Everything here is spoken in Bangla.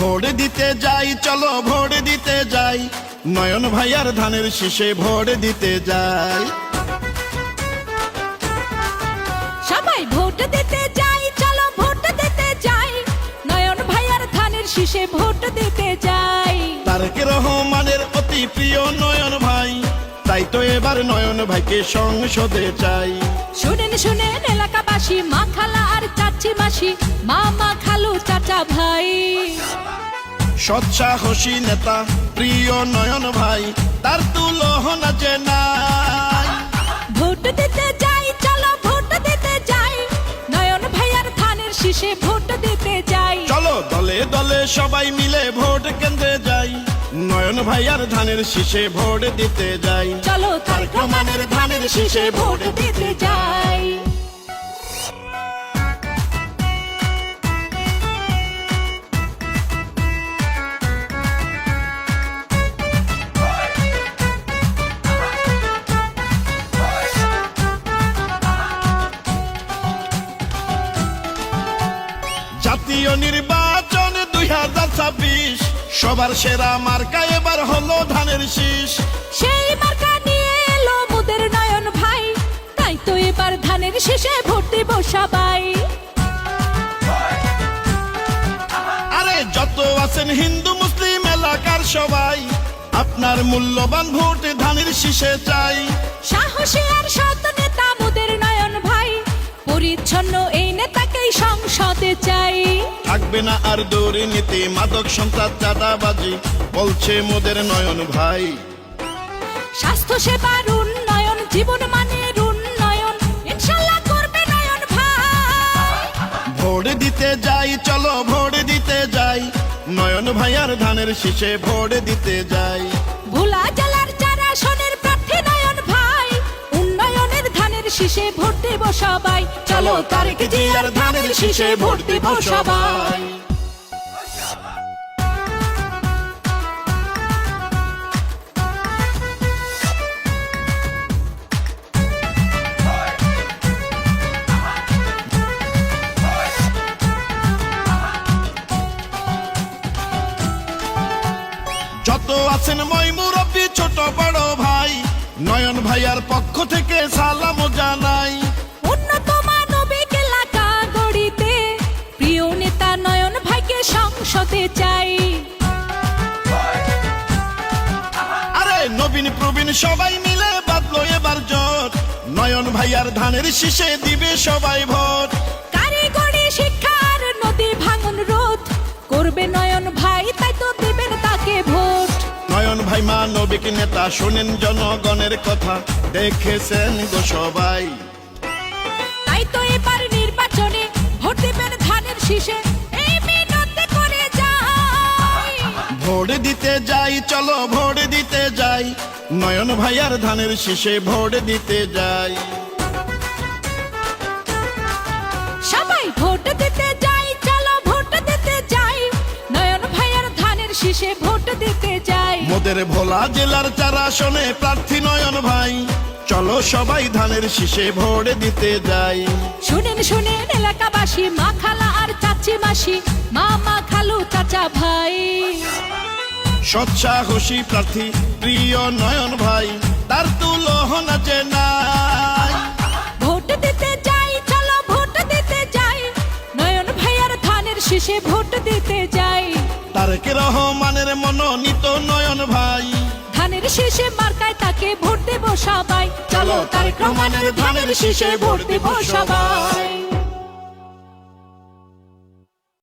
ভোট দিতে যাই চলো ভোট দিতে যাই। নয়ন ভাইয়ার ধানের শীষে ভোট দিতে যাই। সবাই ভোট দিতে যাই চলো ভোট দিতে যাই। নয়ন ভাইয়ার ধানের শীষে ভোট দিতে যাই। তারেক রহমানের অতি প্রিয় নয়ন ভাই? তাই তো এবার নয়ন ভাইকে সংসদে চাই। শুনেন শুনেন এলাকাবাসী মা খালা আর চাচি মাসি মামা খালু ভাই। সৎসাহসী নেতা প্রিয় নয়ন ভাই তার তুলনা যে নাই। ভোট দিতে যাই চলো ভোট দিতে যাই। নয়ন ভাইয়ার ধানের শীষে ভোট দিতে যাই। চলো দলে দলে সবাই মিলে ভোট কেন্দ্রে যাই। নয়ন ভাইয়ার ধানের শীষে ভোট দিতে যাই। চলো তার প্রমাণের ধানের শীষে ভোট দিতে যাই। জাতীয় নির্বাচন দুই হাজার ছাব্বিশ। সবার সেরা মার্কা এবার হলো ধানের শীষ। সেই মার্কা নিয়ে এলো মোদের নয়ন ভাই। তাই তো এবার ধানের শীষে ভোট দেব সবাই। আরে যত আছেন হিন্দু মুসলিম এলাকার সবাই আপনার মূল্যবান ভোট ধানের শীষে চাই। সাহসী আর সৎ পরিচ্ছন্ন এই নেতাকেই সংসদে চাই। থাকবে না আর দুর্নীতি মাদক সন্ত্রাস চাঁদাবাজি বলছে মোদের নয়ন ভাই। স্বাস্থ্য সেবার উন্নয়ন জীবন মানের উন্নয়ন ইনশাল্লাহ করবে নয়ন ভাই। ভোট দিতে যাই চলো ভোট দিতে যাই নয়ন ভাইয়ার ধানের শীষে ভোট দিতে যাই। তারেক জিয়ার ধানের শীষে ভোট দেব সবাই। যত আছেন মই মুরব্বী, ছোট বড় ভাই, নয়ন ভাইয়ার পক্ষ থেকে সালাম জানাই। চাই। আরে নবীন প্রবীণ সবাই মিলে বাদলো এবার জোট। নয়ন ভাইয়ার ধানের শীষে দিবে সবাই ভোট। কারিগরি শিক্ষার নদী ভাঙন রোধ। করবে নয়ন ভাই তাই তো দিবেন তাকে ভোট। নয়ন ভাই মানবিক নেতা শোনেন জনগণের কথা। দেখেছেন গো সবাই। ভোট দিতে যাই চলো ভোট দিতে যাই। নয়ন ভাইয়ার ধানের শীষে ভোট দিতে যাই। সবাই ভোট দিতে যাই চলো ভোট দিতে যাই। নয়ন ভাইয়ার ধানের শীষে ভোট দিতে যাই। মোদের ভোলা জেলার চার আসনে প্রার্থী নয়ন ভাই। চলো সবাই ধানের শীষে ভোট দিতে যাই। শুনেন শুনেন এলাকাবাসী মা খালা আর চাচি মাসি মামা খালু চাচা ভাই। সৎসাহসী প্রার্থী প্রিয় নয়ন ভাই তার তুলনা যে নাই। ভোট দিতে যাই চলো ভোট দিতে যাই। নয়ন ভাইয়ার ধানের শীষে ভোট দিতে যাই। তারেক রহমানের মনোনীত নয়ন ভাই? ধানের শীষে মার্কায় তাকে ভোট দেব সবাই। চলো তার রহমানের ধানের শীষে ভোট দেব সবাই।